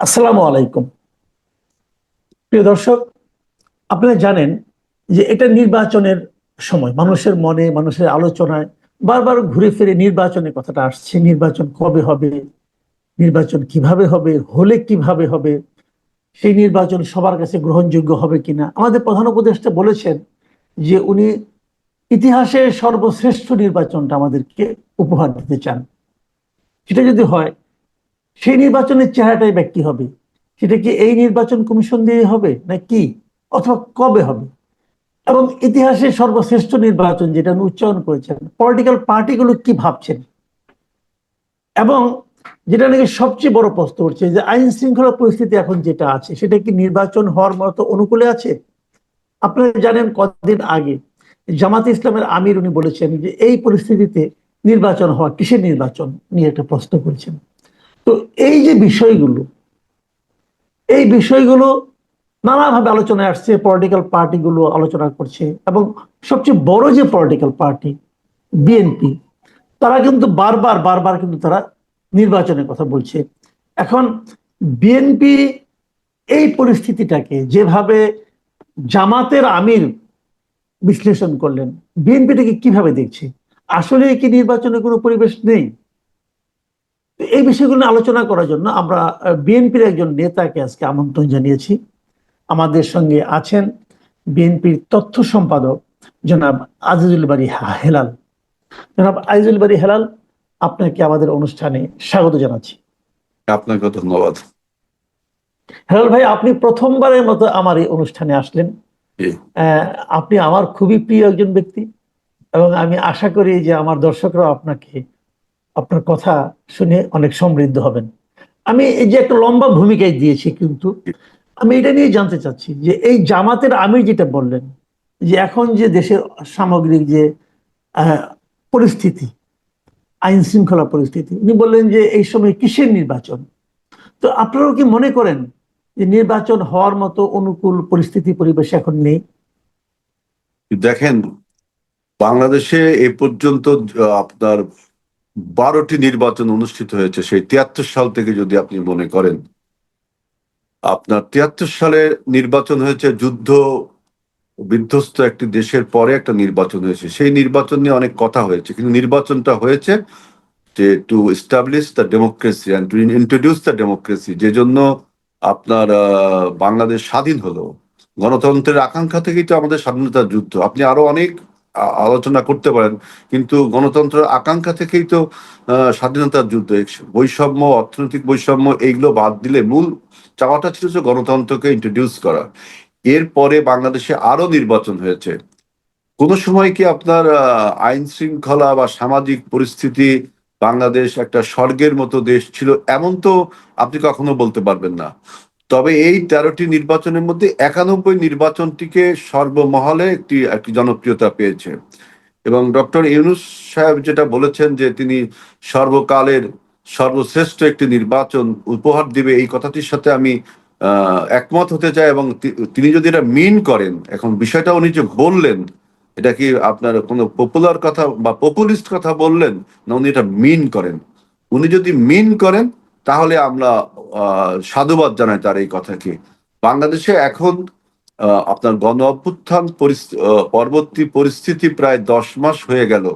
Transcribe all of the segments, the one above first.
আসসালামু আলাইকুম। প্রিয় দর্শক, আপনারা জানেন যে এটা নির্বাচনের সময়। মানুষের মনে, মানুষের আলোচনায় বারবার ঘুরে ফিরে নির্বাচনের কথাটা আসছে। নির্বাচন কবে হবে? নির্বাচন কীভাবে হবে? হলে কীভাবে হবে? সেই নির্বাচন সবার কাছে গ্রহণযোগ্য হবে কিনা? আমাদের প্রধান উপদেষ্টা বলেছেন যে উনি ইতিহাসের সর্বশ্রেষ্ঠ নির্বাচনটা আমাদেরকে উপহার দিতে চান। সেটা যদি হয় সেই নির্বাচনের চেহারাটাই ব্যক্তি হবে? সেটা কি এই নির্বাচন কমিশন দিয়ে হবে না কি? অথবা কবে হবে? এবং ইতিহাসের সর্বশ্রেষ্ঠ নির্বাচন যেটা উচ্চারণ করেছেন পলিটিক্যাল পার্টিগুলো কি ভাবছেন? এবং যেটা নাকি সবচেয়ে বড় প্রশ্ন উঠছে যে আইন শৃঙ্খলা পরিস্থিতি এখন যেটা আছে, সেটা কি নির্বাচন হওয়ার মতো অনুকূলে আছে? আপনারা জানেন কতদিন আগে জামাতে ইসলামের আমির উনি বলেছেন যে এই পরিস্থিতিতে নির্বাচন হওয়া কিসের নির্বাচন নিয়ে একটা প্রশ্ন করেছেন। তো এই যে বিষয়গুলো, এই বিষয়গুলো নানাভাবে আলোচনায় আসছে পলিটিক্যাল পার্টিগুলো আলোচনা করছে এবং সবচেয়ে বড় যে পলিটিক্যাল পার্টি বিএনপি তারা কিন্তু বারবার বারবার কিন্তু তারা নির্বাচনের কথা বলছে। এখন বিএনপি এই পরিস্থিতিটাকে যেভাবে জামাতের আমির বিশ্লেষণ করলেন বিএনপিটাকে কীভাবে দেখছে? আসলে কি নির্বাচনের কোনো পরিবেশ নেই? এই বিষয়গুলো আলোচনা করার জন্য আমরা বিএনপির একজন নেতাকে আজকে আমন্ত্রণ জানিয়েছি। আমাদের সঙ্গে আছেন বিএনপির তথ্য সম্পাদক জনাব আজিজুল বাড়ি হেলাল। জনাব আজিজুল বাড়ি হেলাল আপনাকে আমাদের অনুষ্ঠানে স্বাগত জানাচ্ছি। আপনাকে ধন্যবাদ। হেলাল ভাই আপনি প্রথমবারের মতো আমার এই অনুষ্ঠানে আসলেন। আহ, আপনি আমার খুবই প্রিয় একজন ব্যক্তি এবং আমি আশা করি যে আমার দর্শকরা আপনাকে আপনার কথা শুনে অনেক সমৃদ্ধ হবেন। আমি এই যে একটা লম্বা ভূমিকায় দিয়েছি কিন্তু আমি এটা নিয়ে জানতে চাচ্ছি যে এই জামাতের আমির যেটা বললেন, যে এখন যে দেশের সামগ্রিক যে পরিস্থিতি, আইন শৃঙ্খলা পরিস্থিতি, উনি বললেন যে এই সময় কিসের নির্বাচন? তো আপনারাও কি মনে করেন যে নির্বাচন হওয়ার মতো অনুকূল পরিস্থিতি পরিবেশ এখন নেই? দেখেন, বাংলাদেশে এ পর্যন্ত আপনার বারোটি নির্বাচন অনুষ্ঠিত হয়েছে, সেই তিয়াত্তর সাল থেকে যদি আপনি মনে করেন, আপনার তিয়াত্তর সালে নির্বাচন হয়েছে, যুদ্ধ বিধ্বস্ত একটি দেশের পরে একটা নির্বাচন হয়েছে। সেই নির্বাচন নিয়ে অনেক কথা হয়েছে, কিন্তু নির্বাচনটা হয়েছে যে to establish the democracy and to introduce the democracy যে জন্য আপনার বাংলাদেশ স্বাধীন হলো। গণতন্ত্রের আকাঙ্ক্ষা থেকেই তো আমাদের স্বাধীনতার যুদ্ধ। আপনি আরও অনেক আলোচনা করতে পারেন, কিন্তু গণতন্ত্রের আকাঙ্ক্ষা থেকেই তো স্বাধীনতার যুদ্ধ বৈষম্য, অর্থনৈতিক বৈষম্য, এইগুলো বাদ দিলে মূল চাওয়াটা ছিল যে গণতন্ত্রকে ইন্ট্রোডিউস করা। এরপরে বাংলাদেশে আরও নির্বাচন হয়েছে। কোন সময় কি আপনার আইন শৃঙ্খলা বা সামাজিক পরিস্থিতি বাংলাদেশ একটা স্বর্গের মতো দেশ ছিল, এমন তো আপনি কখনো বলতে পারবেন না। তবে এই তেরোটি নির্বাচনের মধ্যে একানব্বই নির্বাচনটিকে সর্বমহলে একটি একটি জনপ্রিয়তা পেয়েছে। এবং ডক্টর ইউনুস সাহেব যেটা বলেছেন যে তিনি সর্বকালের সর্বশ্রেষ্ঠ একটি নির্বাচন উপহার দিবে, এই কথাটির সাথে আমি একমত হতে চাই এবং তিনি যদি এটা মিন করেন, এখন বিষয়টা উনি যে বললেন, এটা কি আপনার কোনো পপুলার কথা বা পপুলিস্ট কথা বললেন, না উনি এটা মিন করেন? উনি যদি মিন করেন তাহলে আমরা সাধুবাদ জানাই তার এই কথাকে। বাংলাদেশে এখন আপনার গণ অভ্যুত্থান পরবর্তী পরিস্থিতি প্রায় দশ মাস হয়ে গেল।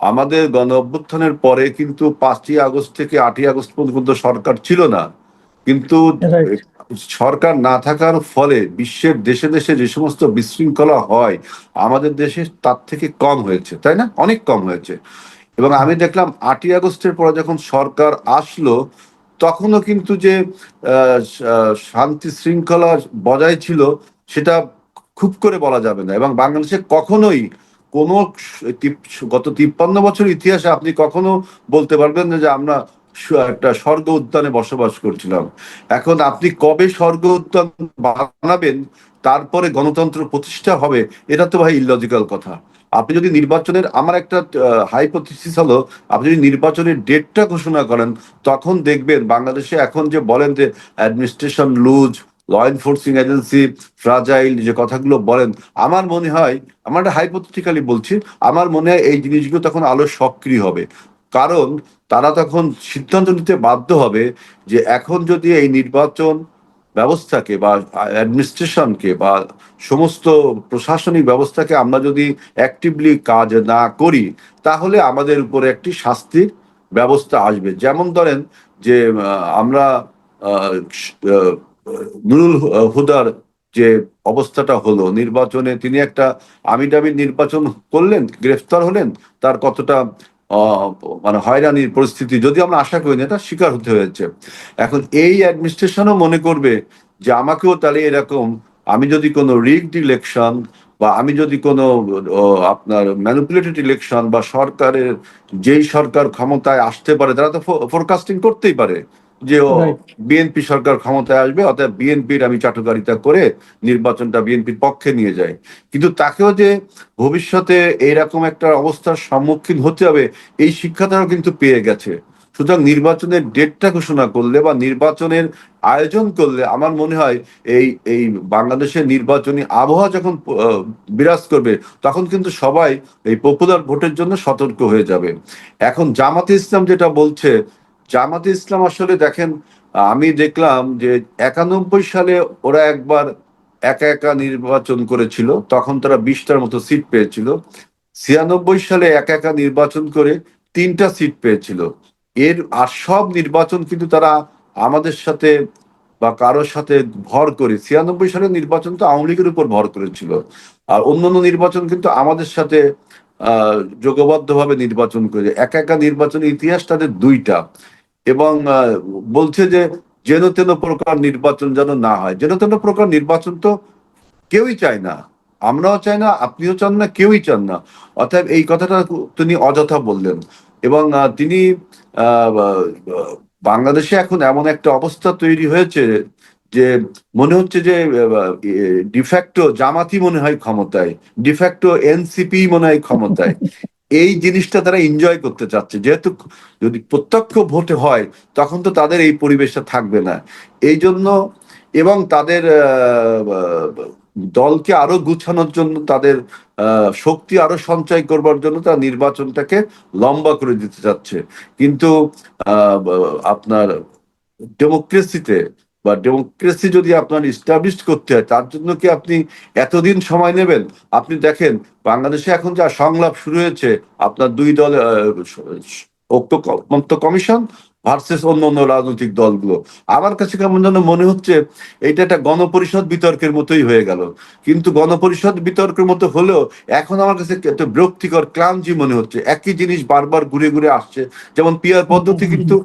আমাদের গণ অভ্যুত্থানের পরে কিন্তু পাঁচই আগস্ট থেকে আটই আগস্ট পর্যন্ত সরকার ছিল না। কিন্তু সরকার না থাকার ফলে বিশ্বের দেশে দেশে যে সমস্ত বিশৃঙ্খলা হয় আমাদের দেশে তার থেকে কম হয়েছে তাই না? অনেক কম হয়েছে। এবং আমি দেখলাম আটই আগস্টের পরে যখন সরকার আসলো তখনও কিন্তু যে শান্তি শৃঙ্খলা বজায় ছিল, সেটা খুব করে বলা যাবে না। এবং বাংলাদেশে কখনোই কোন গত তিপ্পান্ন বছর ইতিহাসে আপনি কখনো বলতে পারবেন না যে আমরা একটা স্বর্গ উদ্যানে বসবাস করছিলাম। এখন আপনি কবে স্বর্গ উদ্যান বানাবেন, তারপরে গণতন্ত্র প্রতিষ্ঠা হবে, এটা তো ভাই ইলজিক্যাল কথা। আপনি যদি নির্বাচনের, আমার একটা হাইপোথিসিস হলো, আপনি যদি নির্বাচনের ডেটটা ঘোষণা করেন, তখন দেখবেন বাংলাদেশে এখন যে বলেন যে administration loose law enforcing agency fragile যে কথাগুলো বলেন, আমার মনে হয়, আমার একটা হাইপোথেটিক্যালি বলছি, আমার মনে হয় এই জিনিসগুলো তখন আলো সক্রিয় হবে। কারণ তারা তখন সিদ্ধান্ত নিতে বাধ্য হবে যে এখন যদি এই নির্বাচন ব্যবস্থাকে বা অ্যাডমিনিস্ট্রেশনকে বা সমস্ত প্রশাসনিক ব্যবস্থাকে আমরা যদি অ্যাক্টিভলি কাজ না করি, তাহলে আমাদের উপরে একটি শাস্তির ব্যবস্থা আসবে। যেমন ধরেন যে আমরা নুরুল হুদার যে অবস্থাটা হলো, নির্বাচনে তিনি একটা আমি আমিডামি নির্বাচন করলেন, গ্রেফতার হলেন, তার কতটা মানে হয়রানির পরিস্থিতি, যদি আমরা আশা করি না তার শিকার হতে হয়েছে। এখন এই অ্যাডমিনিস্ট্রেশনও মনে করবে যে আমাকেও তাহলে এরকম, আমি যদি কোনো রিগড ইলেকশন বা আমি যদি কোনো আপনার ম্যানিপুলেটেড ইলেকশন বা সরকারের, যেই সরকার ক্ষমতায় আসতে পারে, তারা তো ফোরকাস্টিং করতেই পারে। যে. বিএনপি সরকার ক্ষমতায় আসবে অর্থাৎ বিএনপির আমি চাটুকারিতা করে নির্বাচনটা বিএনপির পক্ষে নিয়ে যাই কিন্তু তাকেও যে ভবিষ্যতে এইরকম একটা অবস্থার সম্মুখীন হতে হবে এই শিক্ষাটাও কিন্তু পেয়ে গেছে। সুতরাং নির্বাচনের ডেটটা ঘোষণা করলে বা নির্বাচনের আয়োজন করলে আমার মনে হয় এই এই বাংলাদেশের নির্বাচনী আবহাওয়া যখন বিরাজ করবে তখন কিন্তু সবাই এই পপুলার ভোটের জন্য সতর্ক হয়ে যাবে। এখন জামাতে ইসলাম যেটা বলছে জামাতে ইসলাম আসলে দেখেন, আমি দেখলাম যে একানব্বই সালে ওরা একবার একা একা নির্বাচন করেছিল, তখন তারা বিশটার মতো সিট পেয়েছিল। ছিয়ানব্বই সালে একা একা নির্বাচন করে তিনটা সিট পেয়েছিল। এর আর সব নির্বাচন কিন্তু তারা আমাদের সাথে বা কারোর সাথে ভর করে, ছিয়ানব্বই সালের নির্বাচন তো আওয়ামী লীগের উপর ভর করেছিল। আর অন্যান্য নির্বাচন কিন্তু আমাদের সাথে, আহ, যোগবদ্ধভাবে নির্বাচন করে, একা একা নির্বাচনের ইতিহাস তাদের দুইটা। এবং বলছে যে যেন তেন প্রকার নির্বাচন যেন না হয়। যেন তেন প্রকার নির্বাচন তো কেউই চায় না। আমরাও চাই না, আপনিও চান না, কেউই চান না। অর্থাৎ এই কথাটা তিনি অযথা বললেন। এবং তিনি বাংলাদেশে এখন এমন একটা অবস্থা তৈরি হয়েছে যে মনে হচ্ছে যে ডিফ্যাক্টো জামাতি মনে হয় ক্ষমতায় ডিফ্যাক্টো এনসিপি মনে হয় ক্ষমতায়। এই জিনিসটা তারা এনজয় করতে চাচ্ছে। যেহেতু যদি প্রত্যক্ষ ভোটে হয়, তখন তো তাদের এই পরিবেশটা থাকবে না। এই জন্য এবং তাদের দলকে আরও গুছানোর জন্য, তাদের শক্তি আরও সঞ্চয় করবার জন্য তারা নির্বাচনটাকে লম্বা করে দিতে চাচ্ছে। কিন্তু আপনার ডেমোক্রেসিতে বা ডেমোক্রেসি যদি আপনার ইস্টাবলিশ করতে হয়, তার জন্য কি আপনি এতদিন সময় নেবেন? আপনি দেখেন, বাংলাদেশে এখন যা সংলাপ শুরু হয়েছে, আপনার দুই দল ঐক্যমত্য কমিশন ভার্সেস অন্য অন্য রাজনৈতিক দলগুলো। আমার কাছে কেমন যেন মনে হচ্ছে এটা একটা গণপরিষদ বিতর্কের মতোই হয়ে গেল। কিন্তু গণপরিষদ বিতর্কের মতো হলেও এখন আমার কাছে একটা বিরক্তিকর, ক্লান্তি মনে হচ্ছে। একই জিনিস বারবার ঘুরে ঘুরে আসছে। যেমন পিয়ার পদ্ধতি কিন্তু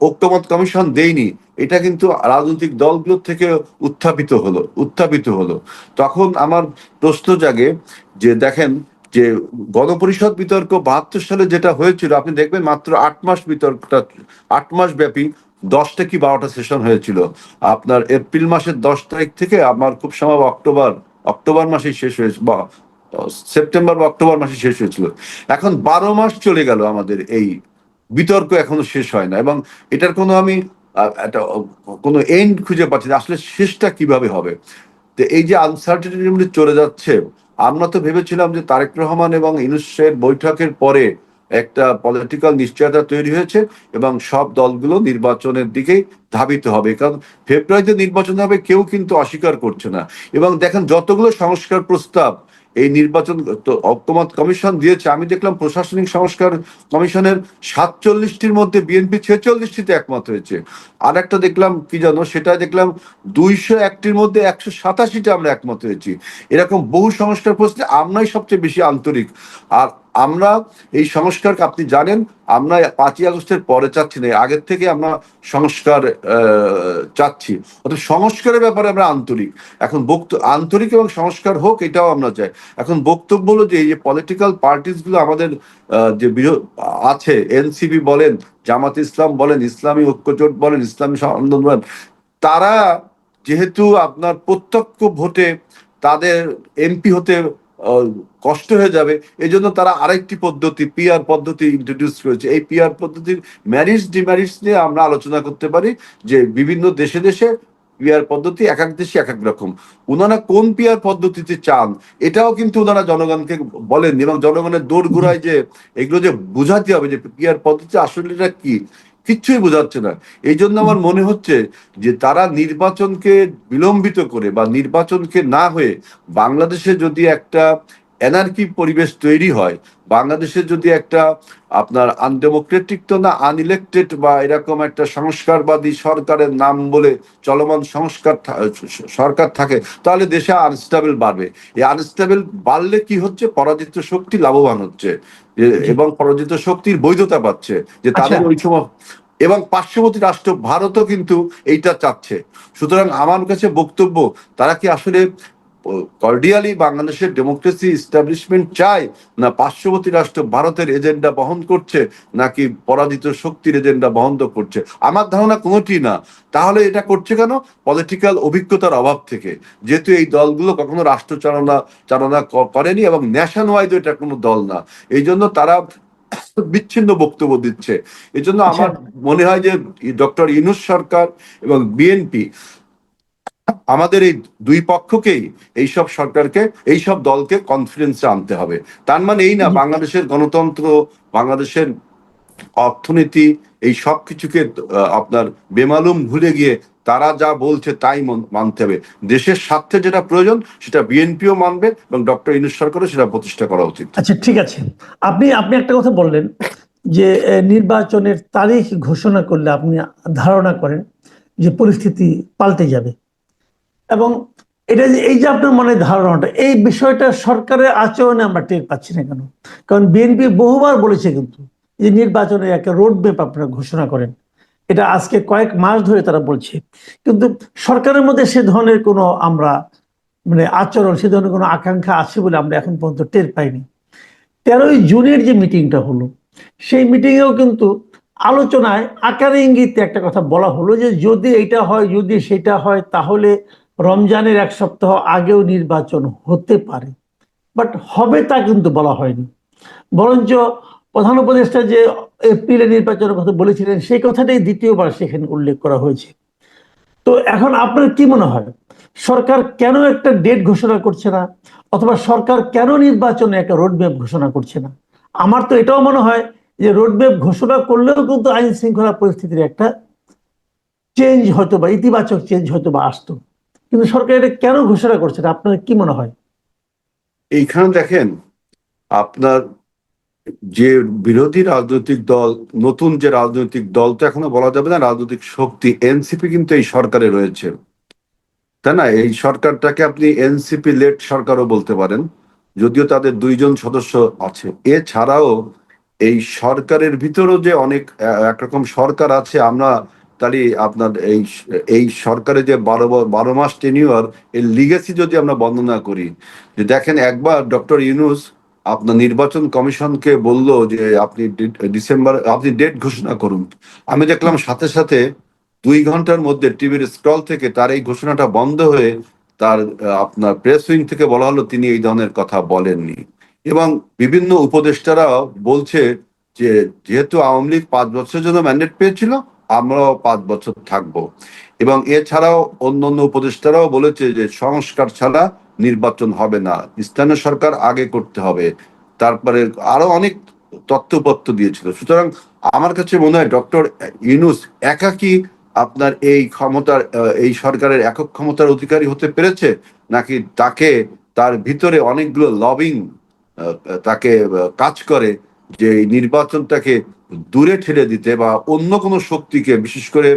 ঐক্যমত কমিশন দেয়নি। এটা কিন্তু রাজনৈতিক দলগুলোর থেকে উত্থাপিত হলো উত্থাপিত হলো। তখন আমার প্রশ্ন জাগে যে, দেখেন যে গণপরিষদ বিতর্ক বাহাত্তর সালে যেটা হয়েছিল, আপনি দেখবেন মাত্র আট মাস বিতর্কটা, আট মাস ব্যাপী দশটা কি বারোটা সেশন হয়েছিল। আপনার এপ্রিল মাসের দশ তারিখ থেকে আমার খুব সম্ভব অক্টোবর অক্টোবর মাসেই শেষ হয়েছে, বা সেপ্টেম্বর বা অক্টোবর মাসে শেষ হয়েছিল। এখন বারো মাস চলে গেল আমাদের এই বিতর্ক এখনও শেষ হয় না, এবং এটার কোনো আমি একটা, কোনো এন্ড খুঁজে পাচ্ছি না। আসলে শেষটা কীভাবে হবে? তো এই যে আনসার্টিনিটি চলে যাচ্ছে আমরা তো ভেবেছিলাম যে তারেক রহমান এবং ইনুসের বৈঠকের পরে একটা পলিটিক্যাল নিশ্চয়তা তৈরি হয়েছে এবং সব দলগুলো নির্বাচনের দিকেই ধাবিত হবে। কারণ ফেব্রুয়ারিতে নির্বাচন হবে কেউ কিন্তু অস্বীকার করছে না। এবং দেখেন যতগুলো সংস্কার প্রস্তাব এই নির্বাচন ঐক্যমত কমিশন দিয়েছে। আমি দেখলাম প্রশাসনিক সংস্কার কমিশনের সাতচল্লিশটির মধ্যে বিএনপি ছেচল্লিশটিতে একমত হয়েছে। আর একটা দেখলাম, কি জানো, সেটা দেখলাম দুইশো একটির মধ্যে একশো সাতাশিটা আমরা একমত হয়েছি। এরকম বহু সংস্কার প্রশ্নে আমরাই সবচেয়ে বেশি আন্তরিক। আর আমরা এই সংস্কার আপনি জানেন, আমরা পাঁচই আগস্টের পরে চাচ্ছি না, আগের থেকে আমরা সংস্কার চাচ্ছি। অর্থাৎ সংস্কারের ব্যাপারে আমরা আন্তরিক। এখন বক্ত, আন্তরিক এবং সংস্কার হোক, এটাও আমরা চাই। এখন বক্তব্য হলো যে, এই যে পলিটিক্যাল পার্টিসগুলো আমাদের যে আছে এনসিপি বলেন, জামাত ইসলাম বলেন, ইসলামী ঐক্যজোট বলেন, ইসলামী আন্দোলন বলেন তারা যেহেতু আপনার প্রত্যক্ষ ভোটে তাদের এমপি হতে কষ্ট হয়ে যাবে। এই জন্য তারা আরেকটি পদ্ধতি পিআর পদ্ধতি ইন্ট্রোডিউস করেছে। এই পিআর পদ্ধতির ম্যারিজ ডিম্যারিজ নিয়ে আমরা আলোচনা করতে পারি যে বিভিন্ন দেশে দেশে পিয়ার পদ্ধতি এক এক দেশে এক এক রকম। ওনারা কোন পিয়ার পদ্ধতিতে চান, এটাও কিন্তু ওনারা জনগণকে বলেন এবং জনগণের দৌড় ঘুরায় যে এগুলো যে বোঝাতে হবে যে পিয়ার পদ্ধতি আসলে এটা কি কিচ্ছুই বোঝাচ্ছে না। এই জন্য আমার মনে হচ্ছে যে তারা নির্বাচনকে বিলম্বিত করে বা নির্বাচনকে না হয়ে বাংলাদেশে যদি একটা এনার্কি পরিবেশ তৈরি হয় বাংলাদেশে যদি একটা আপনার আনডেমোক্রেটিক তো না আনইলেক্টেড বা এরকম একটা সংস্কারবাদী সরকারের নাম বলে চলমান সংস্কার সরকার থাকে তাহলে দেশে আনস্টেবল বাড়বে। এই আনস্টেবল বাড়লে কি হচ্ছে? পরাজিত শক্তি লাভবান হচ্ছে এবং পরাজিত শক্তির বৈধতা পাচ্ছে যে তাদের আচ্ছা। ওই সময় এবং পার্শ্ববর্তী রাষ্ট্র ভারতও কিন্তু এইটা চাচ্ছে। সুতরাং আমার কাছে বক্তব্য তারা কি আসলে কর্ডিয়ালি বাংলাদেশের ডেমোক্রেসি ইস্টাবলিশমেন্ট চায় না পার্শ্ববর্তী রাষ্ট্র ভারতের এজেন্ডা বহন করছে নাকি পরাজিত শক্তির এজেন্ডা বহন করছে? আমার ধারণা কোনোটি না। তাহলে এটা করছে কেন? পলিটিক্যাল অভিজ্ঞতার অভাব থেকে। যেহেতু এই দলগুলো কখনো রাষ্ট্র চালনা চালনা করেনি এবং ন্যাশন ওয়াইজ এটা কোনো দল না। এই জন্য তারা বিচ্ছিন্ন বক্তব্য দিচ্ছে। এই জন্য আমার মনে হয় যে ডক্টর ইনুস সরকার এবং বিএনপি আমাদের এই দুই পক্ষকেই এইসব সরকারকে এইসব দলকে কনফিডেন্সে আনতে হবে। তার মানে এই না বাংলাদেশের গণতন্ত্র বাংলাদেশের অর্থনীতি এই সব কিছুকে আপনার বেমালুম ভুলে গিয়ে তারা যা বলছে তাই মন- মানতে হবে। দেশের স্বার্থে যেটা প্রয়োজন সেটা বিএনপিও মানবে এবং ডক্টর ইনুস সরকারও সেটা প্রতিষ্ঠা করা উচিত। আচ্ছা ঠিক আছে। আপনি আপনি একটা কথা বললেন যে নির্বাচনের তারিখ ঘোষণা করলে আপনি ধারণা করেন যে পরিস্থিতি পাল্টে যাবে। এবং এটা এই যে আপনার মনে ধারণাটা, এই বিষয়টা সরকারের আচরণে আমরা টের পাচ্ছি না কেন? কারণ বিএনপি বহুবার বলেছে কিন্তু যে নির্বাচনের একটা রোড ম্যাপ আপনারা ঘোষণা করেন। এটা আজকে কয়েক মাস ধরে তারা বলছে। কিন্তু সরকারের মধ্যে সে ধরনের কোনো আমরা মানে আচরণ, সে ধরনের কোনো আকাঙ্ক্ষা আছে বলে আমরা এখন পর্যন্ত টের পাইনি। তেরোই জুনের যে মিটিংটা হলো, সেই মিটিংয়েও কিন্তু আলোচনায় আকারে ইঙ্গিতে একটা কথা বলা হলো যে যদি এটা হয়, যদি সেটা হয়, তাহলে রমজানের এক সপ্তাহ আগেও নির্বাচন হতে পারে, বাট হবে তা কিন্তু বলা হয়নি। বরঞ্চ প্রধান উপদেষ্টা যে এপ্রিলে নির্বাচনের কথা বলেছিলেন, সেই কথাটাই দ্বিতীয়বার সেখানে উল্লেখ করা হয়েছে। তো এখন আপনার কি মনে হয়, সরকার কেন একটা ডেট ঘোষণা করছে না, অথবা সরকার কেন নির্বাচনে একটা রোডম্যাপ ঘোষণা করছে না? আমার তো এটাও মনে হয় যে রোডম্যাপ ঘোষণা করলেও কিন্তু আইন শৃঙ্খলা পরিস্থিতির একটা চেঞ্জ হয়তো বা ইতিবাচক চেঞ্জ হয়তো বা আসতো। কিন্তু সরকার এটা কেন ঘোষণা করছে? আপনার কি মনে হয়? এইখানে দেখেন, আপনার যে বিরোধী রাজনৈতিক দল, নতুন যে রাজনৈতিক দল তো এখনও বলা যাবে না, রাজনৈতিক শক্তি এনসিপি কিন্তু এই সরকারে রয়েছে। তাই না? এই সরকারটাকে আপনি এনসিপি লেট সরকারও বলতে পারেন, যদিও তাদের দুইজন সদস্য আছে। এছাড়াও এই সরকারের ভিতরও যে অনেক একরকম সরকার আছে, আমরা তারই আপনার এই এই সরকারের যে বারো বারো মাস টেনিওর এর লিগেসি যদি আমরা বর্ণনা করি, যে দেখেন একবার ডক্টর ইউনুস আপনার নির্বাচন কমিশনকে বলল যে আপনি ডিসেম্বর, আপনি ডেট ঘোষণা করুন। আমি দেখলাম সাথে সাথে দুই ঘণ্টার মধ্যে টিভির স্ক্রল থেকে তার এই ঘোষণাটা বন্ধ হয়ে তার, আপনার প্রেস উইং থেকে বলা হলো তিনি এই ধরনের কথা বলেননি। এবং বিভিন্ন উপদেষ্টারা বলছে যে যেহেতু আওয়ামী লীগ পাঁচ বছরের জন্য ম্যান্ডেট পেয়েছিল আমরাও পাঁচ বছর থাকব। এবং এছাড়াও অন্য অন্য উপদেষ্টারাও বলেছে যে সংস্কার ছাড়া নির্বাচন হবে না। স্থানীয় সরকার আগে করতে হবে। তারপরে আরও অনেক তথ্যপত্র দিয়েছিল। সুতরাং আমার কাছে মনে হয় ডক্টর ইউনুস একাকি আপনার এই ক্ষমতার এই সরকারের একক ক্ষমতার অধিকারী হতে পেরেছে? নাকি তাকে তার ভিতরে অনেকগুলো লবিং তাকে কাজ করে যে এই নির্বাচনটাকে দূরে ঠেলে দিতে বা অন্য কোনো শক্তিকে, বিশেষ করে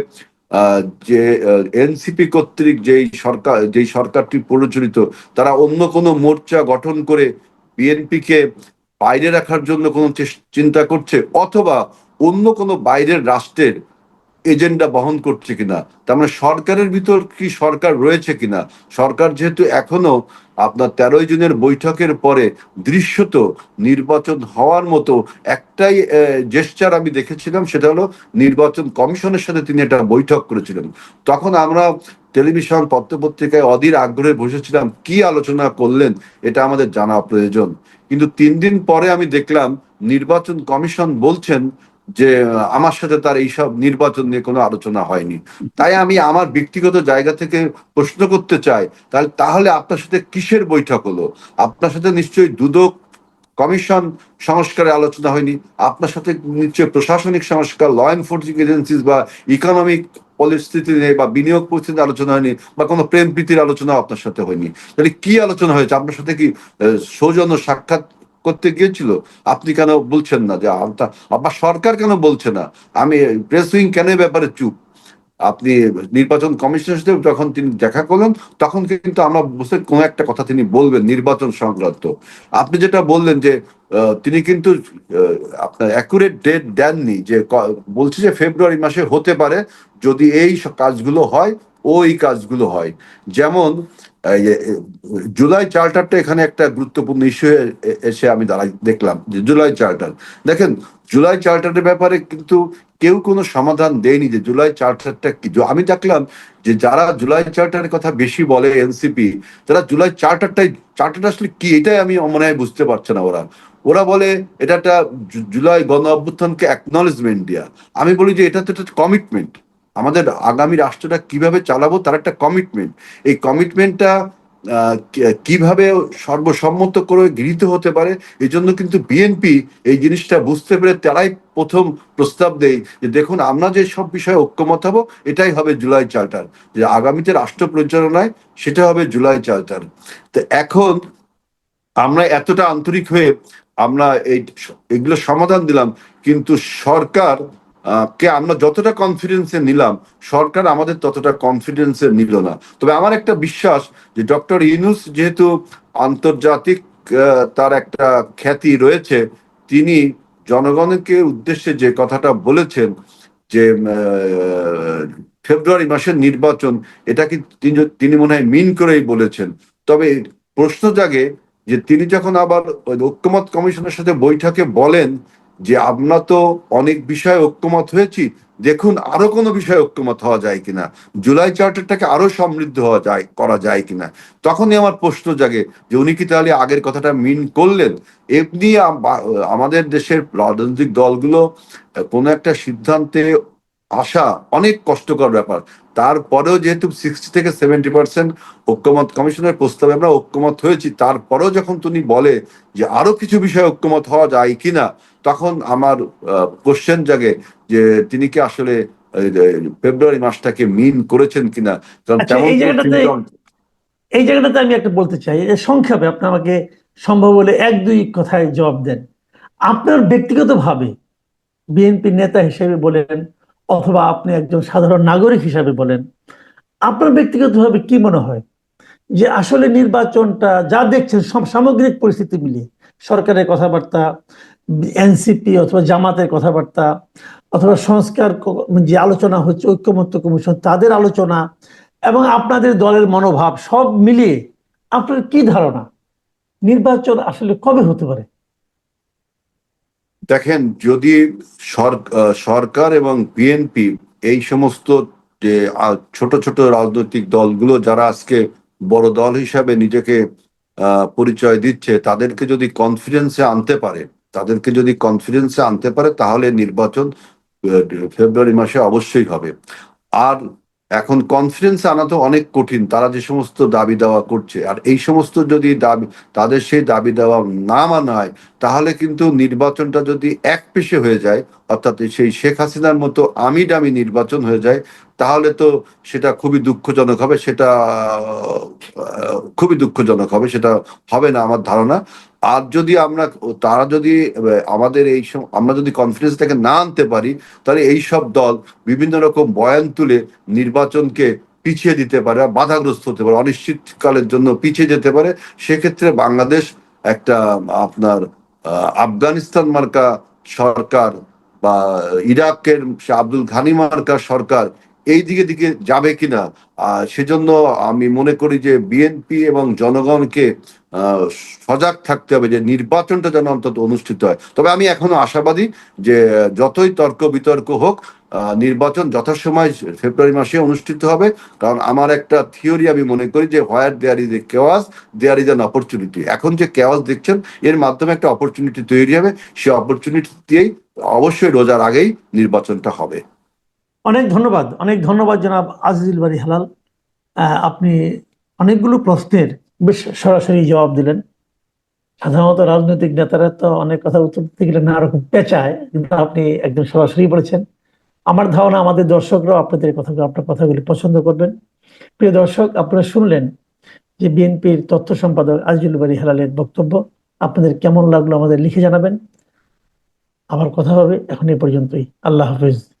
যে এনসিপি কর্তৃক যেই সরকার, যেই সরকারটি প্রচলিত, তারা অন্য কোনো মোর্চা গঠন করে বিএনপিকে বাইরে রাখার জন্য কোনো চিন্তা করছে? অথবা অন্য কোনো বাইরের রাষ্ট্রের এজেন্ডা বহন করছে কিনা, তার মানে সরকারের ভিতর কি সরকার রয়েছে কিনা, সরকার যেহেতু এখনও আপনার তেরোই জুনের বৈঠকের পরে দৃশ্যত নির্বাচন হওয়ার মতো একটাই জেস্টার আমি দেখেছিলাম, সেটা হলো নির্বাচন কমিশনের সাথে তিনি একটা বৈঠক করেছিলেন। তখন আমরা টেলিভিশন পত্রপত্রিকায় অধীর আগ্রহে বসেছিলাম, কি আলোচনা করলেন, এটা আমাদের জানা প্রয়োজন। কিন্তু তিন দিন পরে আমি দেখলাম, নির্বাচন কমিশন বলছেন যে আমার সাথে তার এইসব নির্বাচন নিয়ে কোনো আলোচনা হয়নি। তাই আমি আমার ব্যক্তিগত জায়গা থেকে প্রশ্ন করতে চাই, তাহলে তাহলে আপনার সাথে কিসের বৈঠক হলো? আপনার সাথে নিশ্চয়ই দুদক কমিশন সংস্কারে আলোচনা হয়নি, আপনার সাথে নিশ্চয়ই প্রশাসনিক সংস্কার ল এনফোর্সিং এজেন্সিস বা ইকোনমিক পরিস্থিতি নিয়ে বা বিনিয়োগ পরিস্থিতি আলোচনা হয়নি বা কোনো প্রেম প্রীতির আলোচনা আপনার সাথে হয়নি। তাহলে কি আলোচনা হয়েছে? আপনার সাথে কি সৌজন্য সাক্ষাৎ করতে গিয়েছিল, আপনি কেন বলছেন না যে আপনার সরকার কেন বলছে না? আমি প্রেস উইং কেন ব্যাপারে চুপ? আপনি নির্বাচন কমিশনের সাথে যখন তিনি দেখা করলেন, তখন কিন্তু আমরা বুঝতে কোন একটা কথা তিনি বলবেন, নির্বাচন সংক্রান্ত। আপনি যেটা বললেন যে তিনি কিন্তু আপনার অ্যাকুরেট ডেট দেননি যে বলছে যে ফেব্রুয়ারি মাসে হতে পারে, যদি এই কাজগুলো হয় ওই কাজগুলো হয়। যেমন জুলাই চার্টারটা এখানে একটা গুরুত্বপূর্ণ ইস্যু এসে আমি দাঁড়াই, দেখলাম যে জুলাই চার্টার। দেখেন, জুলাই চার্টারের ব্যাপারে কিন্তু কেউ কোনো সমাধান দেয়নি যে জুলাই চার্টারটা কি। আমি দেখলাম যে যারা জুলাই চার্টারের কথা বেশি বলে এনসিপি, তারা জুলাই চার্টারটাই, চার্টারটা আসলে কি, এটাই আমি মনে হয় বুঝতে পারছে না ওরা। ওরা বলে, এটা একটা জুলাই গণ অভ্যুত্থানকে অ্যাকনলেজমেন্ট দেওয়া আমি বলি যে এটা তো একটা কমিটমেন্ট আমাদের আগামী রাষ্ট্রটা কীভাবে চালাবো তার একটা কমিটমেন্ট এই কমিটমেন্টটা কীভাবে সর্বসম্মত করে গৃহীত হতে পারে, এই জন্য কিন্তু বিএনপি এই জিনিসটা বুঝতে পেরে তারাই প্রথম প্রস্তাব দেয় যে দেখুন, আমরা যে সব বিষয়ে ঐক্যমত হব, এটাই হবে জুলাই চার্টার। যে আগামীতে রাষ্ট্র পরিচালনায় সেটা হবে জুলাই চার্টার। তো এখন আমরা এতটা আন্তরিক হয়ে আমরা এই, এগুলো সমাধান দিলাম, কিন্তু সরকার কে আমরা যতটা কনফিডেন্সে নিলাম, সরকার আমাদের ততটা কনফিডেন্সে নিল না। তবে আমার একটা বিশ্বাস যে ডক্টর ইউনুস যেহেতু আন্তর্জাতিক তার একটা খ্যাতি রয়েছে, তিনি জনগণকে উদ্দেশ্যে যে কথাটা বলেছেন যে ফেব্রুয়ারি মাসের নির্বাচন, এটা কি তিনি মনে হয় মিন করেই বলেছেন। তবে প্রশ্ন জাগে যে তিনি যখন আবার ঐক্যমত কমিশনের সাথে বৈঠকে বলেন যে আমরা তো অনেক বিষয়ে ঐক্যমত হয়েছি, দেখুন আরও কোনো বিষয়ে ঐক্যমত হওয়া যায় কিনা? জুলাই চার্টারটাকে আরও সমৃদ্ধ হওয়া যায়, করা যায় কিনা? তখনই আমার প্রশ্ন জাগে যে উনি কি তাহলে আগের কথাটা মিন করলেন? এমনি আমাদের দেশের রাজনৈতিক দলগুলো কোনো একটা সিদ্ধান্তে আসা অনেক কষ্টকর ব্যাপার। তারপরেও যেহেতু সিক্সটি থেকে সেভেন্টি পার্সেন্ট ঐক্যমত কমিশনের প্রস্তাবে আমরা ঐক্যমত হয়েছি, তারপরেও যখন তিনি বলে যে আরও কিছু বিষয়ে ঐক্যমত হওয়া যায় কিনা তখন আমার কোশ্চেন জাগে যে তিনি কি আসলে ফেব্রুয়ারি মাসটাকে মিন করেছেন কিনা? কারণ আচ্ছা, তেমন এই জায়গাটাতে- আমি একটা বলতে চাই সংক্ষেপে আপনি আমাকে সম্ভব হলে এক দুই কথায় জবাব দেন। আপনার ব্যক্তিগতভাবে বিএনপি নেতা হিসেবে বলেন অথবা আপনি একজন সাধারণ নাগরিক হিসাবে বলেন আপনার ব্যক্তিগতভাবে কি মনে হয় যে আসলে নির্বাচনটা যা দেখছেন সম- সামগ্রিক পরিস্থিতি মিলিয়ে সরকারের কথাবার্তা এনসিপি অথবা জামাতের কথাবার্তা অথবা সংস্কার যে আলোচনা হচ্ছে, ঐক্যমত্য কমিশন, তাদের আলোচনা এবং আপনাদের দলের মনোভাব সব মিলিয়ে আপনার কি ধারণা? নির্বাচন আসলে কবে হতে পারে? দেখেন, যদি সরকার এবং বিএনপি এই সমস্ত ছোট ছোট রাজনৈতিক দলগুলো যারা আজকে বড় দল হিসাবে নিজেকে পরিচয় দিচ্ছে, তাদেরকে যদি কনফিডেন্সে আনতে পারে তাদেরকে যদি কনফিডেন্সে আনতে পারে, তাহলে নির্বাচন ফেব্রুয়ারি মাসে অবশ্যই হবে। আর এখন কনফিডেন্স আনা তো অনেক কঠিন। তারা যে সমস্ত দাবি দেওয়া করছে, আর এই সমস্ত যদি দাবি, তাদের সেই দাবি দেওয়া না মানা হয় তাহলে কিন্তু নির্বাচনটা যদি এক পেশে হয়ে যায়, অর্থাৎ সেই শেখ হাসিনার মতো আমি ডামি নির্বাচন হয়ে যায়, তাহলে তো সেটা খুবই দুঃখজনক হবে। সেটা খুবই দুঃখজনক হবে। সেটা হবে না আমার ধারণা। আর যদি আমরা, তারা যদি, আমাদের এই আমরা যদি কনফিডেন্স থেকে না আনতে পারি, তাহলে এই সব দল বিভিন্ন রকম বয়ান তুলে নির্বাচনকে পিছিয়ে দিতে পারে বাধাগ্রস্ত হতে পারে, অনিশ্চিতকালের জন্য পিছিয়ে যেতে পারে। সেক্ষেত্রে বাংলাদেশ একটা, আপনার আফগানিস্তান মার্কা সরকার বা ইরাকের আব্দুল ঘানি মার্কা সরকার এই দিকে দিকে যাবে কিনা সেজন্য আমি মনে করি যে বিএনপি এবং জনগণকে সজাগ থাকতে হবে যে নির্বাচনটা যেন অন্তত অনুষ্ঠিত হয়। তবে আমি এখনও আশাবাদী যে যতই তর্ক বিতর্ক হোক নির্বাচন যথাসময় ফেব্রুয়ারি মাসে অনুষ্ঠিত হবে। কারণ আমার একটা থিওরি আমি মনে করি যে where there is a chaos, there is an opportunity. এখন যে কেওয়াস দেখছেন, এর মাধ্যমে একটা অপরচুনিটি তৈরি হবে। সে অপরচুনিটি দিয়েই অবশ্যই রোজার আগেই নির্বাচনটা হবে। অনেক ধন্যবাদ। অনেক ধন্যবাদ জনাব আজিজুল বাড়ি হালাল। আপনি অনেকগুলো প্রশ্নের বেশ সরাসরি জবাব দিলেন। সাধারণত রাজনৈতিক নেতারা তো অনেক কথা উত্তর দিতে গেলে নানা রকম পেঁচায়, কিন্তু আপনি একদম সরাসরি বলেছেন। আমার ধারণা আমাদের দর্শকরাও আপনাদের কথাগুলো, আপনার কথাগুলি পছন্দ করবেন। প্রিয় দর্শক, আপনারা শুনলেন যে বিএনপির তথ্য সম্পাদক আজিজুল বাড়ি হালালের বক্তব্য। আপনাদের কেমন লাগল আমাদের লিখে জানাবেন। আবার কথা হবে এখন এ পর্যন্তই। আল্লাহ হাফেজ।